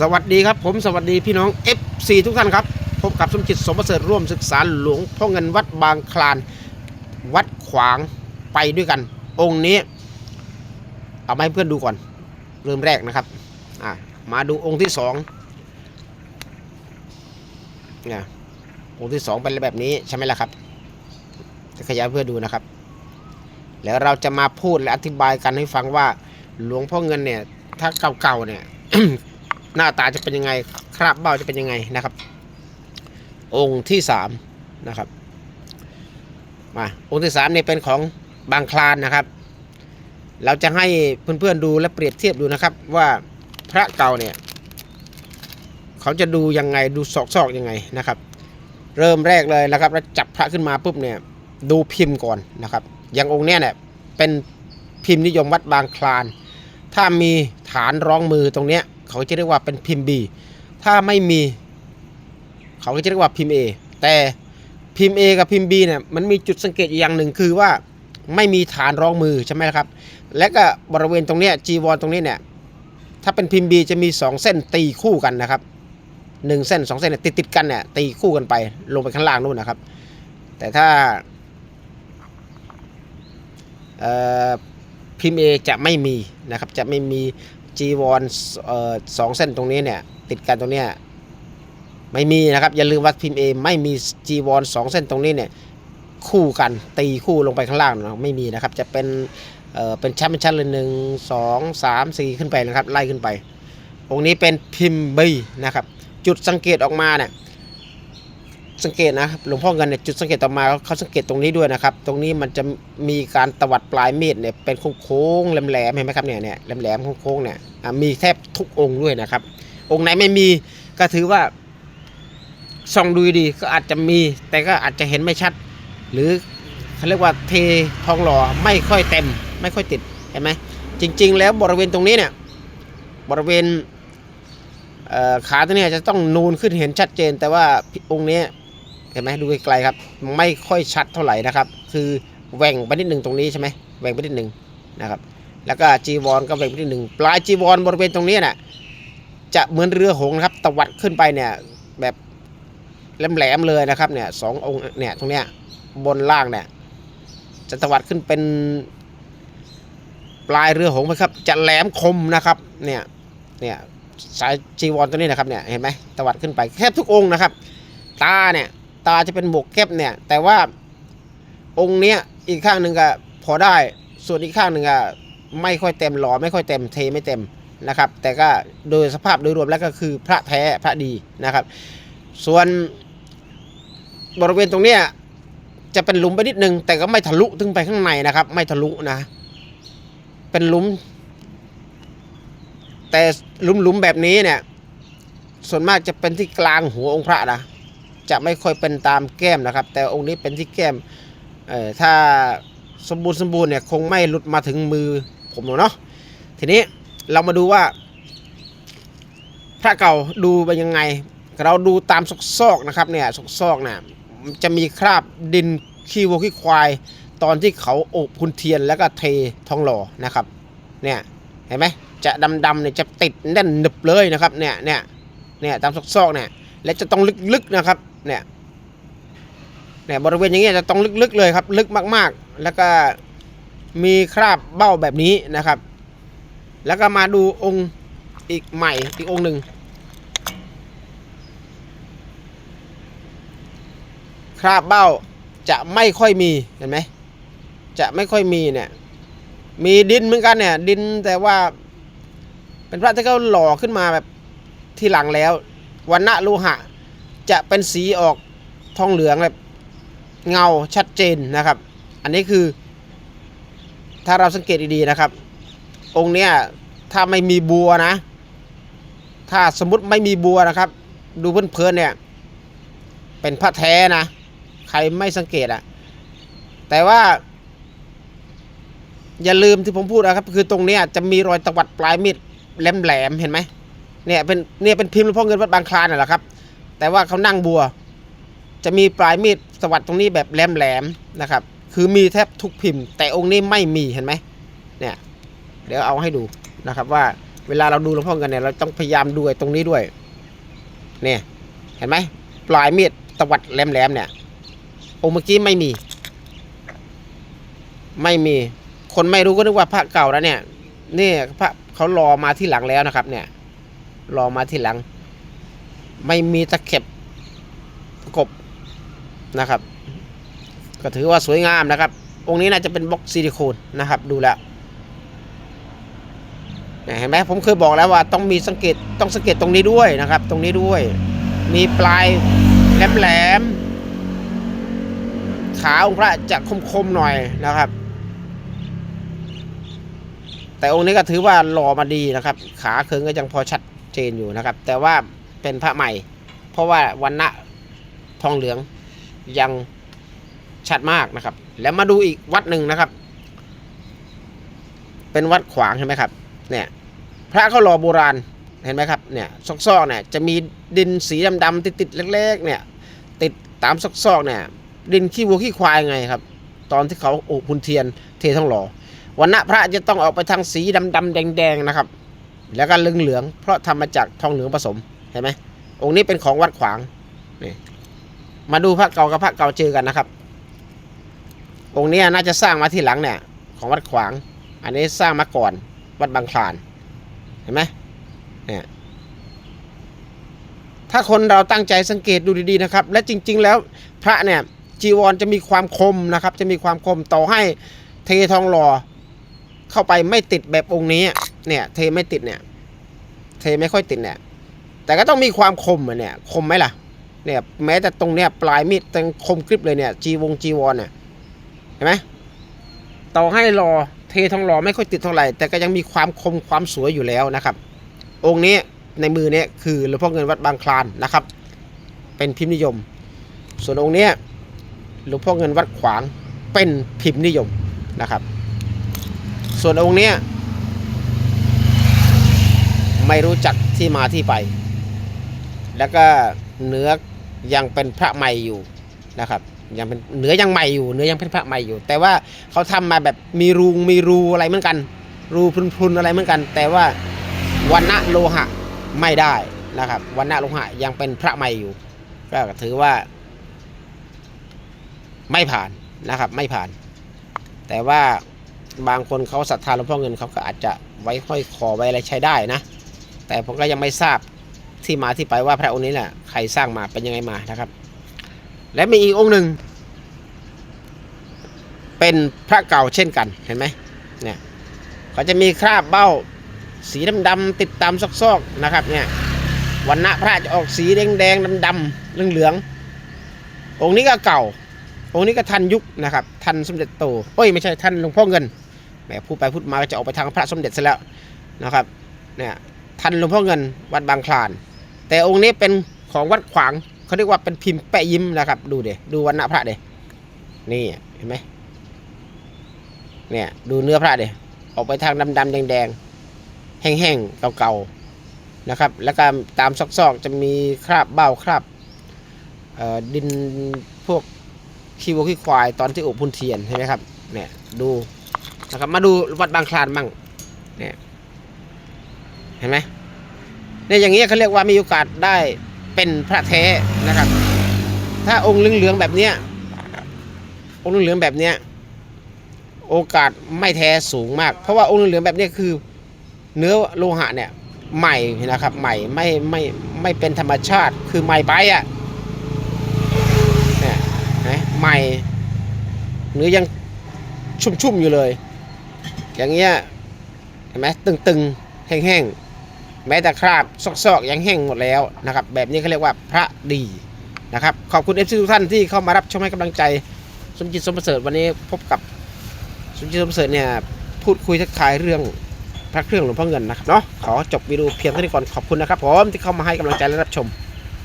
สวัสดีครับผมสวัสดีพี่น้อง F4 ทุกท่านครับ พบกับสมจิตสมประเสริฐร่วมศึกษาหลวงพ่อเงินวัดบางคลาน วัดขวางไปด้วยกัน องค์นี้ เอามาให้เพื่อนดูก่อน เริ่มแรกนะครับอะมาดูองค์ที่สองเนี่ยองค์ที่สองเป็นแบบนี้ใช่ไหมล่ะครับ จะขยายเพื่อดูนะครับ แล้วเราจะมาพูดและอธิบายกันให้ฟังว่าหลวงพ่อเงินเนี่ย ถ้าเก่าๆเนี่ย หน้าตาจะเป็นยังไง คราบเบ้าจะเป็นยังไงนะครับ องค์ที่สามนะครับมาองค์ที่สามเนี่ยเป็นของบางคลานนะครับ เราจะให้เพื่อนๆดูและเปรียบเทียบดูนะครับ ว่าพระเก่าเนี่ยเขาจะดูยังไงดูซอกๆยังไงนะครับ เริ่มแรกเลยนะครับแล้วจับพระขึ้นมาปุ๊บเนี่ยดูพิมพ์ก่อนนะครับ อย่างองค์เนี้ยเนี่ยเป็นพิมพ์นิยมวัดบางคลาน ถ้ามีฐานร้องมือตรงเนี้ย เขาจะเรียกว่าเป็นพิมพ์ B ถ้าไม่มี เขาก็จะเรียกว่าพิมพ์ A แต่พิมพ์ A กับพิมพ์ B เนี่ยมันมีจุดสังเกตอย่างหนึ่งคือว่าไม่มีฐานรองมือใช่ไหมครับ และก็บริเวณตรงนี้จีวรตรงนี้เนี่ยถ้าเป็นพิมพ์ B จะมี 2 เส้นตีคู่กันนะครับหนึ่งเส้นสองเส้นเนี่ยติดติดกันเนี่ยตีคู่กันไปลงไปข้างล่างนู่นนะครับ แต่ถ้าพิมพ์ A จะไม่มีนะครับจะไม่มี จีวรเอ่อสองเส้นตรงนี้เนี่ยติดกันตรงเนี้ยไม่มีนะครับอย่าลืมว่าพิมพ์เอไม่มีจีวรสองเส้นตรงนี้เนี่ยคู่กันตีคู่ลงไปข้างล่างนะไม่มีนะครับจะเป็นเป็นชั้นเป็นชั้นเลยหนึ่งสองสามสี่ขึ้นไปนะครับไล่ขึ้นไป องค์นี้เป็นพิมพ์บีนะครับ จุดสังเกตออกมาเนี่ย สังเกตนะครับหลวงพ่อเงินเนี่ยจุดสังเกตต่อมาเขาสังเกตตรงนี้ด้วยนะครับ ตรงนี้มันจะมีการตวัดปลายมีดเนี่ยเป็นโค้งๆแหลมๆเห็นไหมครับเนี่ยเนี่ยแหลมๆโค้งๆเนี่ยมีแทบทุกองค์ด้วยนะครับ องค์ไหนไม่มีก็ถือว่าส่องดูดีก็อาจจะมี แต่ก็อาจจะเห็นไม่ชัด หรือเขาเรียกว่าเททองหล่อไม่ค่อยเต็ม ไม่ค่อยติดเห็นไหมจริง ๆ แล้วบริเวณตรงนี้เนี่ยบริเวณขาตัวเนี้จะต้องนูนขึ้นเห็นชัดเจน แต่ว่าองค์นี้ ห็นไหมดูไกลๆครับ ไม่ค่อยชัดเท่าไหร่นะครับ คือแหว่งไปนิดหนึ่งตรงนี้ใช่ไหมแหว่งไปนิดหนึ่งนะครับ แล้วก็จีวรก็แหว่งไปนิดหนึ่งปลายจีวรบริเวณตรงนี้น่ะจะเหมือนเรือหงนะครับตวัดขึ้นไปเนี่ยแบบแหลมๆเลยนะครับเนี่ยสององค์เนี่ยตรงเนี้ยบนล่างเนี่ยจะตวัดขึ้นเป็นปลายเรือหงไหมครับ จะแหลมคมนะครับเนี่ยเนี่ยสายจีวรตัวนี้นะครับเนี่ยเห็นไหมตวัดขึ้นไปแทบทุกองค์นะครับ ตาเนี่ย ตาจะเป็นหมวกแคบเนี่ย แต่ว่าองค์เนี้ยอีกข้างหนึ่งก็พอได้ ส่วนอีกข้างหนึ่งก็ไม่ค่อยเต็มหล่อไม่ค่อยเต็มเทไม่เต็มนะครับ แต่ก็โดยสภาพโดยรวมแล้วก็คือพระแท้พระดีนะครับ ส่วนบริเวณตรงเนี้ยจะเป็นหลุมไปนิดนึง แต่ก็ไม่ทะลุถึงไปข้างในนะครับ ไม่ทะลุนะ เป็นหลุม แต่หลุมๆแบบนี้เนี่ย ส่วนมากจะเป็นที่กลางหัวองค์พระนะ จะไม่ค่อยเป็นตามแก้มนะครับ แต่องค์นี้เป็นที่แก้มถ้าสมบูรณ์สมบูรณ์เนี่ยคงไม่หลุดมาถึงมือผมหรอกเนาะทีนี้เรามาดูว่า พระเก่าดูเป็นยังไง เราดูตามซอกซอกๆนะครับเนี่ยซอกซอกๆเนี่ยจะมีคราบดินขี้วัวขี้ควาย ตอนที่เขาโอบพุนเทียนแล้วก็เททองหล่อนะครับเนี่ยเห็นไหมจะดำๆเนี่ยจะติดแน่นหนึบเลยนะครับเนี่ยเนี่ยเนี่ยตามซอกซอกๆเนี่ยและจะต้องลึกๆนะครับ เนี่ยเนี่ยบริเวณอย่างเงี้ยจะต้องลึกๆเลยครับ ลึกมากๆ แล้วก็มีคราบเบ้าแบบนี้นะครับ แล้วก็มาดูองค์อีกใหม่อีกองค์หนึ่งคราบเบ้าจะไม่ค่อยมีเห็นไหมจะไม่ค่อยมีเนี่ย มีดินเหมือนกันเนี่ย ดินแต่ว่า เป็นพระที่เขาหล่อขึ้นมาแบบที่หลังแล้ววันณะโลหะ จะเป็นสีออกทองเหลืองแบบเงาชัดเจนนะครับ อันนี้คือ ถ้าเราสังเกตดีๆนะครับ องค์เนี้ยถ้าไม่มีบัวนะ ถ้าสมมติไม่มีบัวนะครับ ดูเพลินๆเนี่ย เป็นพระแท้นะ ใครไม่สังเกตอะแต่ว่า อย่าลืมที่ผมพูดนะครับ คือตรงเนี้ยจะมีรอยตวัดปลายมีดแหลมๆเห็นไหมเนี่ยเป็นเนี่ยเป็นพิมพ์หลวงพ่อเงินวัดบางคลานน่ะแหละครับ แต่ว่าเขานั่งบัว จะมีปลายมีดสวัสดตรงนี้แบบแหลมๆนะครับ คือมีแทบทุกพิมพ์ แต่องค์นี้ไม่มีเห็นไหมเนี่ย เดี๋ยวเอาให้ดูนะครับว่าเวลาเราดูหลวงพ่อเงินเนี่ยเราต้องพยายามดูไอตรงนี้ด้วย เนี่ยเห็นไหมปลายมีดตวัดแหลมๆเนี่ยองค์เมื่อกี้ไม่มี ไม่มี คนไม่รู้ก็นึกว่าพระเก่าแล้วเนี่ย นี่พระเขารอมาที่หลังแล้วนะครับ เนี่ย รอมาที่หลัง ไม่มีตะเข็บประกบนะครับ ก็ถือว่าสวยงามนะครับ องค์นี้น่าจะเป็นบล็อกซิลิโคนนะครับ ดูแล้วเห็นไหมผมเคยบอกแล้วว่าต้องมีสังเกตต้องสังเกตตรงนี้ด้วยนะครับ ตรงนี้ด้วย มีปลายแหลมๆขาองค์พระจะคมๆหน่อยนะครับ แต่องค์นี้ก็ถือว่าหล่อมาดีนะครับ ขาเคิงก็ยังพอชัดเจนอยู่นะครับ แต่ว่า เป็นพระใหม่ เพราะว่าวันณะทองเหลืองยังชัดมากนะครับ แล้วมาดูอีกวัดหนึ่งนะครับ เป็นวัดขวางเห็นไหมครับ เนี่ย พระเขาหล่อโบราณเห็นไหมครับ เนี่ยซอกๆเนี่ยจะมีดินสีดำๆติดๆเล็กๆ เนี่ย ติดตามซอกๆเนี่ย ดินขี้วัวขี้ควายไงครับ ตอนที่เขาโอบพุนเทียนเททองหล่อวันณะพระจะต้องออกไปทางสีดำดำแดงๆนะครับ แล้วก็เหลืองเหลืองๆเพราะทำมาจากทองเหลืองผสม ห็นไหมองค์นี้เป็นของวัดขวางนี่มาดูพระเก่ากับพระเก่าเจอกันนะครับ องค์นี้น่าจะสร้างมาที่หลังเนี่ยของวัดขวาง อันนี้สร้างมาก่อนวัดบางคลานเห็นไหมเนี่ยถ้าคนเราตั้งใจสังเกตดูดีๆนะครับ และจริง ๆ แล้วพระเนี่ยจีวรจะมีความคมนะครับ จะมีความคมต่อให้เททองหล่อเข้าไปไม่ติดแบบองค์นี้เนี่ยเทไม่ติดเนี่ยเทไม่ค่อยติดเนี่ย แต่ก็ต้องมีความคมอะเนี่ยคมไหมล่ะเนี่ยแม้แต่ตรงเนี้ยปลายมีดยังคมกริบเลยเนี่ยจีวงจีวรเนี่ยเห็นไหมต่อให้รอเททองหล่อไม่ค่อยติดเท่าไหร่ แต่ก็ยังมีความคมความสวยอยู่แล้วนะครับ องค์นี้ในมือเนี่ยคือหลวงพ่อเงินวัดบางคลานนะครับ เป็นพิมพ์นิยม ส่วนองค์นี้หลวงพ่อเงินวัดขวางเป็นพิมพ์นิยมนะครับ ส่วนองค์นี้ไม่รู้จักที่มาที่ไป แล้วก็เนื้อยังเป็นพระใหม่อยู่นะครับยังเป็นเนื้อยังใหม่อยู่เนื้อยังเป็นพระใหม่อยู่ แต่ว่าเขาทำมาแบบมีรูมีรูอะไรเหมือนกัน รูพรุนๆอะไรเหมือนกัน แต่ว่าวันณะโลหะไม่ได้นะครับวันณะโลหะยังเป็นพระใหม่อยู่ ก็ถือว่า ไม่ผ่านนะครับ ไม่ผ่าน แต่ว่าบางคนเขาศรัทธาหลวงพ่อเงินเขาก็อาจจะไว้ห้อยคอไว้อะไรใช้ได้นะ แต่ผมก็ยังไม่ทราบ ที่มาที่ไปว่าพระองค์นี้แหละใครสร้างมาเป็นยังไงมานะครับ และมีอีกองค์หนึ่ง เป็นพระเก่าเช่นกันเห็นไหมเนี่ยเขาจะมีคราบเบ้าสีดำๆติดตามซอกๆนะครับเนี่ยวันณะพระจะออกสีแดงๆดำๆเหลืองๆองค์นี้ก็เก่า องค์นี้ก็ทันยุคนะครับ ทันสมเด็จโตเอ้ยไม่ใช่ทันหลวงพ่อเงินแหมพูดไปพูดมาก็จะออกไปทางพระสมเด็จซะแล้วนะครับเนี่ยทันหลวงพ่อเงินวัดบางคลาน แต่องค์นี้เป็นของวัดขวางเขาเรียกว่าเป็นพิมพ์แปะยิ้มนะครับ ดูเดี๋ยดูวันณะพระเดี๋ยนี่เห็นไหมเนี่ยดูเนื้อพระเดี๋ยออกไปทางดำๆแดงๆ แห้งๆเก่าๆนะครับ แล้วก็ตามซอกๆจะมีคราบเบ้าคราบอ่อดินพวกขี้วัวขี้ควายตอนที่อบพุนเทียนใช่ไหมครับเนี่ยดูนะครับมาดูวัดบางคลานมั่งเนี่ยเห็นไหม เนี่ยอย่างเงี้ยเขาเรียกว่ามีโอกาสได้เป็นพระแท้นะครับ ถ้าองค์เหลืองๆแบบเนี้ยองค์เหลืองๆแบบเนี้ยโอกาสไม่แท้สูงมาก เพราะว่าองค์เหลืองแบบเนี้ยคือเนื้อโลหะเนี่ยใหม่นะครับ ใหม่ไม่ไม่ไม่เป็นธรรมชาติคือใหม่ไปอะเนี่ยนไหมใหม่เนื้อยังชุ่มๆอยู่เลย อย่างเงี้ยเห็นไหมตึงๆ แห้งๆ แม้แต่คราบซอกๆยังแห้งหมดแล้วนะครับ แบบนี้เขาเรียกว่าพระดีนะครับ ขอบคุณเอฟซีทุกท่านที่เข้ามารับชมให้กำลังใจ สมจิตสมประเสริฐวันนี้พบกับสมจิตสมประเสริฐเนี่ยพูดคุยทักทายเรื่องพระเครื่องหลวงพ่อเงินนะครับเนาะขอจบวิดีโอเพียงเท่านี้ก่อนขอบคุณนะครับผมที่เข้ามาให้กำลังใจและรับชม